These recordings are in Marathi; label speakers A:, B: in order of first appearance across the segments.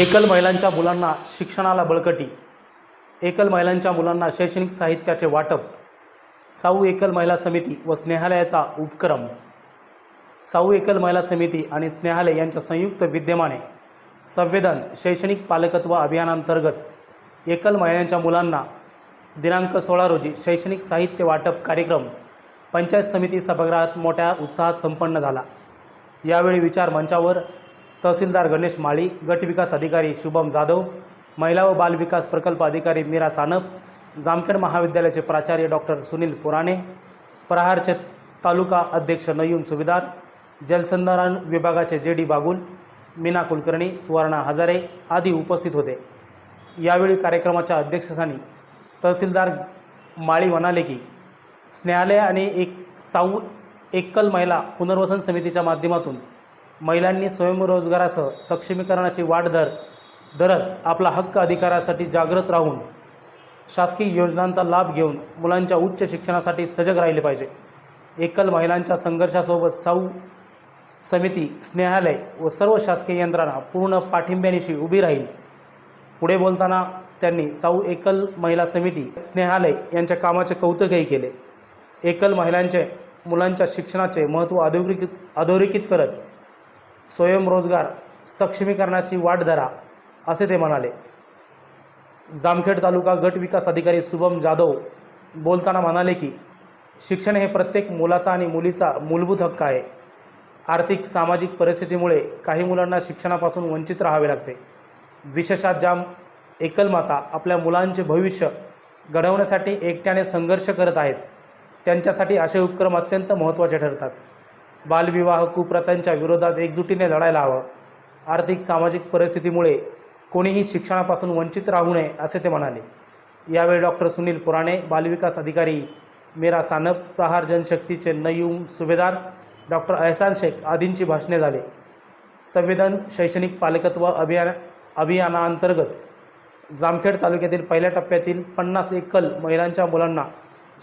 A: एकल महिलांच्या मुलांना शिक्षणाला बळकटी एकल महिलांच्या मुलांना शैक्षणिक साहित्याचे वाटप साऊ एकल महिला समिती व स्नेहालयाचा उपक्रम. साऊ एकल महिला समिती आणि स्नेहालय यांच्या संयुक्त विद्यमाने संवेदन शैक्षणिक पालकत्व अभियानांतर्गत एकल महिलांच्या मुलांना दिनांक सोळा रोजी शैक्षणिक साहित्य वाटप कार्यक्रम पंचायत समिती सभागृहात मोठ्या उत्साहात संपन्न झाला. यावेळी विचार मंचावर तहसीलदार गणेश माळी गट विकास अधिकारी शुभम जाधव महिला व बाल विकास प्रकल्प अधिकारी मीरा सानप जामखेड महाविद्यालयाचे प्राचार्य डॉक्टर सुनील पुराणे प्रहारचे तालुका अध्यक्ष नयूम सुभेदार जलसंधारण विभागाचे जे डी बागुल मीना कुलकर्णी सुवर्णा हजारे आदी उपस्थित होते. यावेळी कार्यक्रमाच्या अध्यक्षस्थानी तहसीलदार माळी म्हणाले की स्नेहालय आणि एक साऊ एकल महिला पुनर्वसन समितीच्या माध्यमातून महिलांनी स्वयंरोजगारासह सक्षमीकरणाची वाट धर धरत आपला हक्क अधिकारासाठी जागृत राहून शासकीय योजनांचा लाभ घेऊन मुलांच्या उच्च शिक्षणासाठी सजग राहिले पाहिजे. एकल महिलांच्या संघर्षासोबत साऊ समिती स्नेहालय व सर्व शासकीय यंत्रणा पूर्ण पाठिंब्यानिशी उभी राहील. पुढे बोलताना त्यांनी साऊ एकल महिला समिती स्नेहालय यांच्या कामाचे कौतुकही केले. एकल महिलांचे मुलांच्या शिक्षणाचे महत्त्व अधोरेखित अधोरेखित करत स्वयंरोजगार सक्षमीकरणाची वाट धरा असे ते म्हणाले. जामखेड तालुका गट विकास अधिकारी शुभम जाधव बोलताना म्हणाले की शिक्षण हे प्रत्येक मुलाचा आणि मुलीचा मूलभूत हक्क आहे. आर्थिक सामाजिक परिस्थितीमुळे काही मुलांना शिक्षणापासून वंचित राहावे लागते. विशेषात ज्या एकलमाता आपल्या मुलांचे भविष्य घडवण्यासाठी एकट्याने संघर्ष करत आहेत त्यांच्यासाठी असे उपक्रम अत्यंत महत्त्वाचे ठरतात. बालविवाह कुप्रथांच्या विरोधात एकजुटीने लढायला हवं. आर्थिक सामाजिक परिस्थितीमुळे कोणीही शिक्षणापासून वंचित राहू नये असे ते म्हणाले. यावेळी डॉक्टर सुनील पुराणे बालविकास अधिकारी मीरा सानप प्रहार जनशक्तीचे नयूम सुभेदार डॉक्टर अहसान शेख आदींची भाषणे झाले. संविधान शैक्षणिक पालकत्व अभियान अभियानाअंतर्गत जामखेड तालुक्यातील पहिल्या टप्प्यातील पन्नास एकल महिलांच्या मुलांना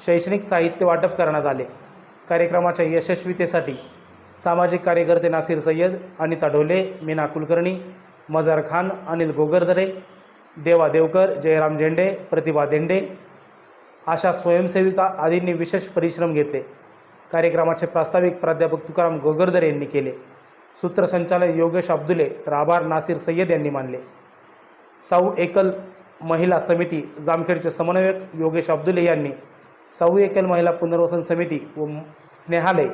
A: शैक्षणिक साहित्य वाटप करण्यात आले. कार्यक्रमाच्या यशस्वीतेसाठी सामाजिक कार्यकर्ते नासिर सय्यद अनिता ढोले मीना कुलकर्णी मजार खान अनिल गोगरदरे देवा देवकर जयराम झेंडे प्रतिभा देंडे अशा स्वयंसेविका आदींनी विशेष परिश्रम घेतले. कार्यक्रमाचे प्रास्ताविक प्राध्यापक तुकाराम गोगरदरे यांनी केले. सूत्रसंचालक योगेश अब्दुले तर आभार नासिर सय्यद यांनी मानले. साऊ एकल महिला समिती जामखेडचे समन्वयक योगेश अब्दुले यांनी साऊ एकल महिला पुनर्वसन समिती व स्नेहालय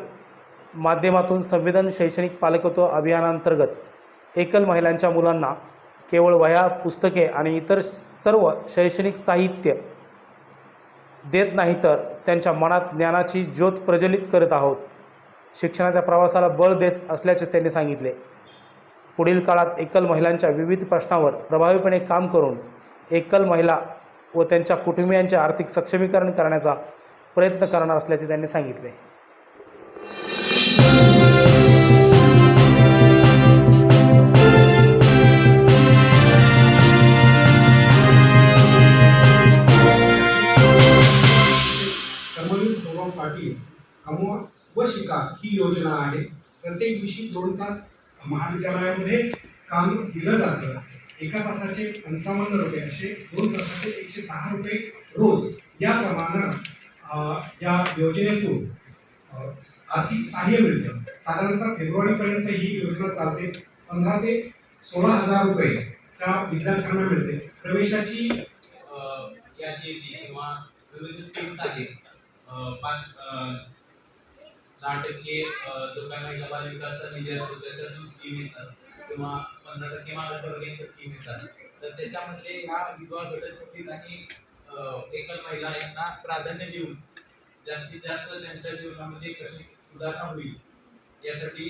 A: माध्यमातून संविधान शैक्षणिक पालकत्व अभियानांतर्गत एकल महिलांच्या मुलांना केवळ वह्या पुस्तके आणि इतर सर्व शैक्षणिक साहित्य देत नाही तर त्यांच्या मनात ज्ञानाची ज्योत प्रज्वलित करत आहोत. शिक्षणाच्या प्रवासाला बळ देत असल्याचे त्यांनी सांगितले. पुढील काळात एकल महिलांच्या विविध प्रश्नावर प्रभावीपणे काम करून एकल महिला व त्यांच्या कुटुंबियांचे आर्थिक सक्षमीकरण करण्याचा प्रयत्न करणार असल्याचे त्यांनी सांगितले.
B: व शिका ही योजना आहे. प्रत्येक विषयी दोन तास महाविद्यालयामध्ये काम दिलं जातं. एका तासाचे पंचावन्न रुपये असे दोन तासाचे एकशे दहा रुपये रोज. या प्रमाणात या योजनेतून आर्थिक सहाय्य मिळतं. साधारणतः फेब्रुवारीपर्यंत ही योजना चालते. पंधरा ते सोळा हजार रुपये त्या विद्यार्थ्यांना मिळते. प्रवेशाची
C: यादी किंवा विविध स्कीम्स आहेत पाच अ, दहा टक्के जो विकास निधी असतो त्याच्यातून स्कीम येतात किंवा पंधरा टक्के मागासवर्गीयांच्या स्कीम येतात. तर त्याच्यामध्ये ह्या विधवा घटस्फोटीत आणि एकल महिला यांना प्राधान्य देऊन जास्तीत जास्त त्यांच्या जीवनामध्ये कशी सुधारणा होईल यासाठी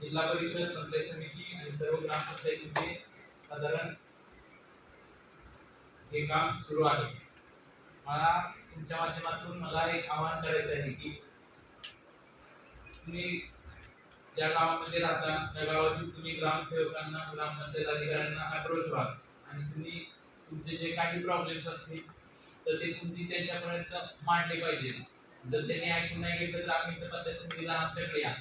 C: जिल्हा परिषद पंचायत समिती आणि सर्व ग्रामपंचायतीमध्ये साधारण हे काम सुरू आहे. मला तुमच्या माध्यमातून मला एक आवाहन करायचं आहे की तुम्ही ज्या गावामध्ये राहता त्या गावातील तुम्ही ग्रामसेवकांना ग्रामपंचायत अधिकाऱ्यांना अप्रोच व्हा. आणि तुम्ही तुमचे जे काही प्रॉब्लेम्स असतील तर ते तुम्ही त्यांच्यापर्यंत मांडले पाहिजे. जर त्यांनी ऐकून नाही घेतलं तर आम्ही इथं पंचायत समितीला आमच्याकडे या.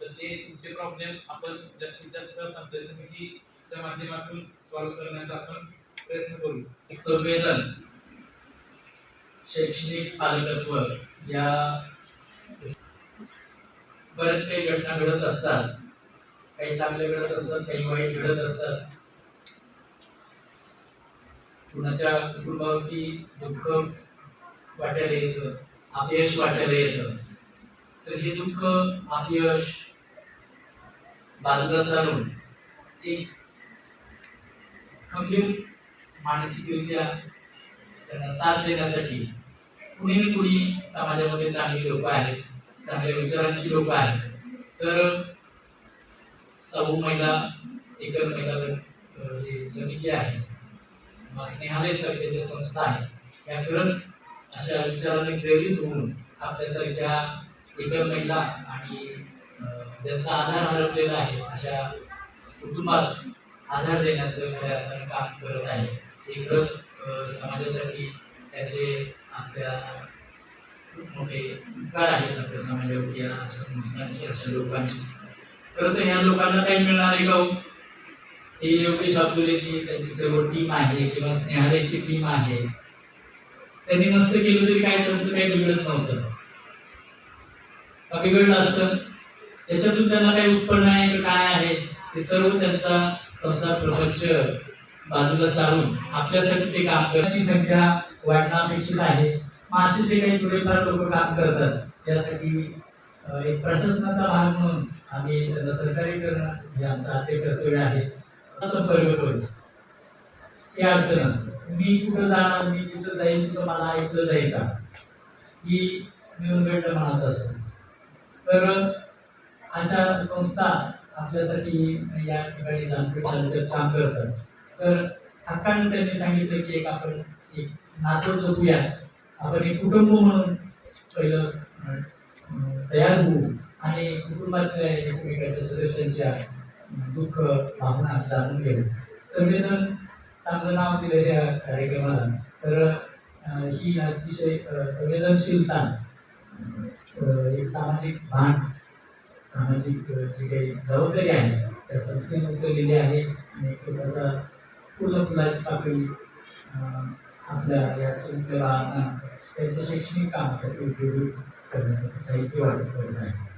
C: तर ते तुमचे प्रॉब्लेम आपण जास्तीत जास्त पंचायत समितीच्या माध्यमातून सॉल्व्ह करण्याचा आपण प्रयत्न करू.
D: संवेदन. शैक्षणिक पालकत्व या बरेच काही घटना घडत असतात. काही चांगले घडत असतात काही वाईट घडत असतात. कुणाच्या कुटुंबावरती दुःख वाटायला येतं अपयश वाटायला येतं. तर हे दुःख अपयश बाजूला सारून एक खंबीर मानसिकरित्या त्यांना साथ देण्यासाठी कुणी ना कुणी समाजामध्ये चांगली लोक आहेत. चांगल्या विचारांची लोक आहेत. तर सौ महिला एकल महिला जी समिती आहे किंवा स्नेहालय सारख्या ज्या संस्था आहेत त्या खरंच अशा विचाराने प्रेरित होऊन आपल्यासारख्या एकल महिला आणि ज्यांचा आधार हरपलेला आहे अशा कुटुंबास आधार देण्याचं खऱ्या अर्थानं काम करत आहे. हे खरंच समाजासाठी त्याचे आपल्या मोठे उपकार आहेत आपल्या समाजावरती या अशा संस्थांचे अशा लोकांचे. खरं तर ह्या लोकांना काही मिळणार आहे का हो? हे? योगेश अब्दुलेची त्यांची सर्व टीम आहे किंवा स्नेहालयची टीम आहे. त्यांनी नसतं केलं तरी काय त्यांचं काही बिघडत नव्हतं. का बिघडलं असतं? त्याच्यातून त्यांना काही उत्पन्न आहे का काय आहे? ते सर्व त्यांचा संसार प्रपंच बाजूला सारून आपल्यासाठी ते काम करण्याची संख्या वाढणं अपेक्षित आहे. मग जे काही थोडेफार लोक काम करतात. त्यासाठी एक प्रशासनाचा भाग म्हणून आम्ही त्यांना सहकार्य करणं हे आमचं आद्य कर्तव्य आहे. संपर्क करू हे अडचण असते मी कुठं जाणार मी जिथं जाईल तिथं मला ऐकलं जाईल का ही मिळून भेटणं म्हणत असतो. तर अशा संस्था आपल्यासाठी या ठिकाणी जाणपीठ काम करतात. तर हक्काने त्यांनी सांगितलं की एक आपण एक नातं जपूया आपण एक कुटुंब म्हणून पहिलं तयार होऊ आणि कुटुंबातल्या एकमेकांच्या सदस्यांच्या दुःख भावना जाणून घेऊ. संवेदन चांगलं नाव दिलं या कार्यक्रमाला. तर ही अतिशय संवेदनशीलता एक सामाजिक भान सामाजिक जी काही जबाबदारी आहे त्या संस्थेने उचललेली आहे आणि एक छोटासा फुलं फुलाची पाकळी आपल्या या चिंतेला त्यांच्या शैक्षणिक कामासाठी उपयोगी करण्यासाठी साहित्य वाटप करत आहे.